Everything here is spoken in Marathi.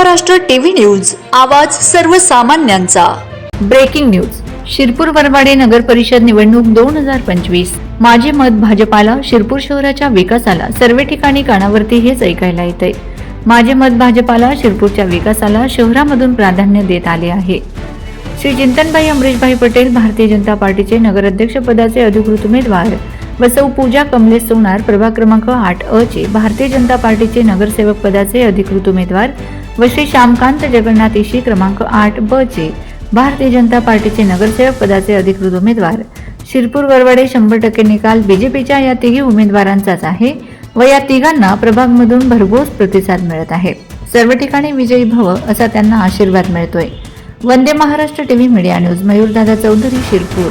महाराष्ट्र टीव्ही न्यूज आवाज सर्वसामान्यांचा. ब्रेकिंग न्यूज शिरपूर वरवाडे नगर परिषद निवडणूक दोन हजार पंचवीस. माझे मत भाजपाला शिरपूर शहराच्या विकासाला सर्व ठिकाणी कानावरती हेच ऐकायला येते. माझे मत भाजपाला शिरपूरच्या विकासाला शहरामधून प्राधान्य देत आले आहे. श्री चिंतनभाई अमरीशभाई पटेल भारतीय जनता पार्टीचे नगराध्यक्ष पदाचे अधिकृत उमेदवार. व पूजा कमलेश सोनार प्रभाग क्रमांक आठ अ चे भारतीय जनता पार्टीचे नगरसेवक पदाचे अधिकृत उमेदवार. व श्री श्यामकांत जगन्नाथ इशी क्रमांक आठ ब चे भारतीय जनता पार्टीचे नगरसेवक पदाचे अधिकृत उमेदवार. शिरपूर वरवडे शंभर टक्के निकाल बीजेपीच्या या तिघी उमेदवारांचाच आहे व या तिघांना प्रभागमधून भरघोस प्रतिसाद मिळत आहे. सर्व ठिकाणी विजयी भव असा त्यांना आशीर्वाद मिळतोय. Vande Maharashtra TV media news Mayurdada Chaudhari Shirpur.